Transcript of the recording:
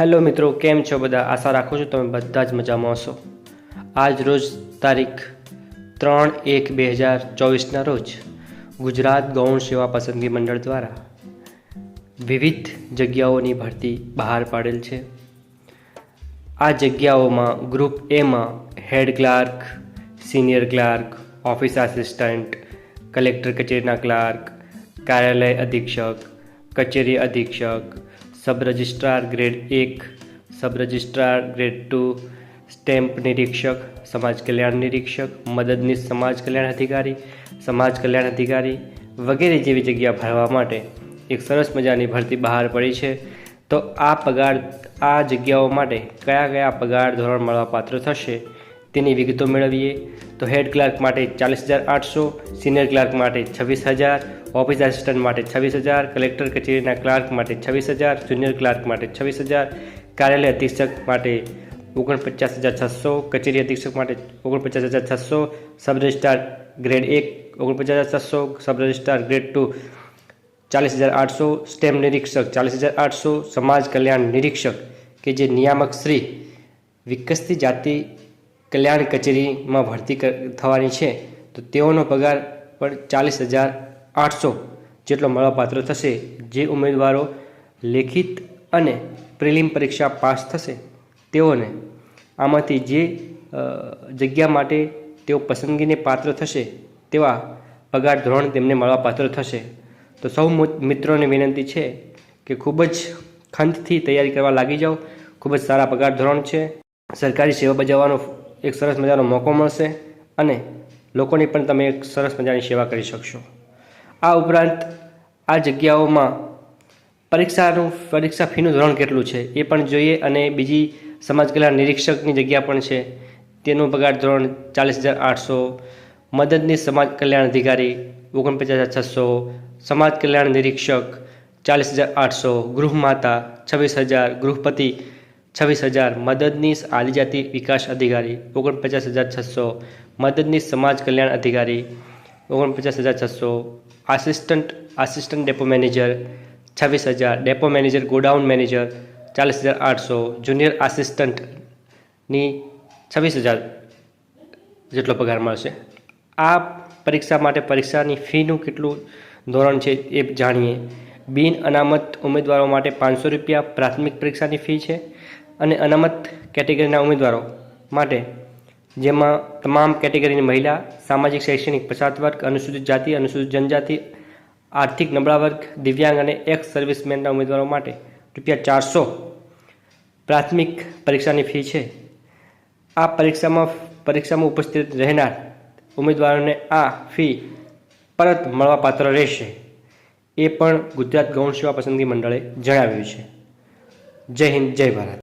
Hello મિત્રો, કેમ છો બધા? આશા રાખું છું તમે બધા જ મજામાં હશો. આજ રોજ તારીખ ત્રણ એક બે હજાર ચોવીસના રોજ ગુજરાત ગૌણ સેવા પસંદગી મંડળ દ્વારા વિવિધ જગ્યાઓની ભરતી બહાર પાડેલ છે. આ જગ્યાઓમાં ગ્રુપ એમાં head clerk, senior clerk, office assistant, collector કચેરીના ક્લાર્ક, કાર્યાલય અધિક્ષક, કચેરી અધિક્ષક સબ રજિસ્ટ્રાર ગ્રેડ એક sub registrar grade two, stamp નિરીક્ષક, સમાજ કલ્યાણ નિરીક્ષક, મદદનીશ સમાજ કલ્યાણ અધિકારી, સમાજ કલ્યાણ અધિકારી વગેરે જેવી જગ્યા ભરવા માટે એક સરસ મજાની ભરતી બહાર પડી છે. તો આ પગાર, આ જગ્યાઓ માટે કયા કયા પગાર ધોરણ મળવાપાત્ર થશે? તેની વિગતો મેળવીએ તો હેડ ક્લાર્ક માટે ચાલીસ હજાર આઠસો, સિનિયર ક્લાર્ક માટે છવ્વીસ હજાર, ઓફિસ આસિસ્ટન્ટ માટે છવ્વીસ હજાર, કલેક્ટર કચેરીના ક્લાર્ક માટે છવ્વીસ હજાર, જુનિયર ક્લાર્ક માટે છવ્વીસ હજાર, કાર્યાલય અધિક્ષક માટે ઓગણપચાસ હજાર છસો, કચેરી અધિક્ષક માટે ઓગણપચાસ હજાર છસો, સબ રજિસ્ટ્રાર ગ્રેડ એક ઓગણપચાસ હજાર છસો, સબ રજિસ્ટ્રાર ગ્રેડ ટુ ચાલીસ હજાર આઠસો, સ્ટેમ નિરીક્ષક ચાલીસ હજાર આઠસો, સમાજ કલ્યાણ નિરીક્ષક કે જે નિયામક શ્રી વિકસતી જાતિ કલ્યાણ કચેરીમાં ભરતી થવાની છે, તો તેઓનો પગાર પણ ચાલીસ હજાર આઠસો જેટલો મળવાપાત્ર થશે. જે ઉમેદવારો લેખિત અને પ્રિલિમ પરીક્ષા પાસ થશે, તેઓને આમાંથી જે જગ્યા માટે તેઓ પસંદગીને પાત્ર થશે, તેવા પગાર ધોરણ તેમને મળવાપાત્ર થશે. તો સૌ મિત્રોને વિનંતી છે કે ખૂબ જ ખંતથી તૈયારી કરવા લાગી જાઓ. ખૂબ જ સારા પગાર ધોરણ છે. સરકારી સેવા બજાવવાનો એક સરસ મજાનો મોકો મળશે અને લોકોની પણ તમે એક સરસ મજાની સેવા કરી શકશો. આ ઉપરાંત આ જગ્યાઓમાં પરીક્ષાનું, પરીક્ષા ફીનું ધોરણ કેટલું છે એ પણ જોઈએ અને બીજી સમાજ કલ્યાણ નિરીક્ષકની જગ્યા પણ છે. તેનું પગાર ધોરણ ચાલીસ હજાર આઠસો, મદદની સમાજ કલ્યાણ અધિકારી ઓગણપચાસ હજાર છસો, સમાજ કલ્યાણ નિરીક્ષક ચાલીસ હજાર આઠસો ગૃહમાતા છવ્વીસ હજાર, ગૃહપતિ છવ્વીસ હજાર, મદદનીશ આદિજાતિ વિકાસ અધિકારી, ઓગણપચાસ હજાર છસો, મદદનીશ સમાજ કલ્યાણ અધિકારી, ઓગણપચાસ હજાર છસો, આસિસ્ટન્ટ આસિસ્ટન્ટ ડેપો મેનેજર, છવ્વીસ હજાર, ડેપો મેનેજર, ગોડાઉન મેનેજર, ચાલીસ હજાર આઠસો, જુનિયર આસિસ્ટન્ટની છવ્વીસ હજાર જેટલો પગાર મળશે. આ પરીક્ષા માટે પરીક્ષાની ફીનું કેટલું ધોરણ છે એ જાણીએ. બિન અનામત ઉમેદવારો માટે પાંચસો રૂપિયા પ્રાથમિક પરીક્ષાની ફી છે. અને અનામત કેટેગરીના ઉમેદવારો માટે, જેમાં તમામ કેટેગરીની મહિલા, સામાજિક, શૈક્ષણિક, પછાત વર્ગ, અનુસૂચિત જાતિ, અનુસૂચિત જનજાતિ, આર્થિક નબળા વર્ગ, દિવ્યાંગ અને એક્સ સર્વિસમેનના ઉમેદવારો માટે રૂપિયા ચારસો પ્રાથમિક પરીક્ષાની ફી છે. આ પરીક્ષામાં પરીક્ષામાં ઉપસ્થિત રહેનાર ઉમેદવારોને આ ફી પરત મળવાપાત્ર રહેશે. એ પણ ગુજરાત ગૌણ સેવા પસંદગી મંડળે જણાવ્યું છે. જય હિન્દ, જય ભારત.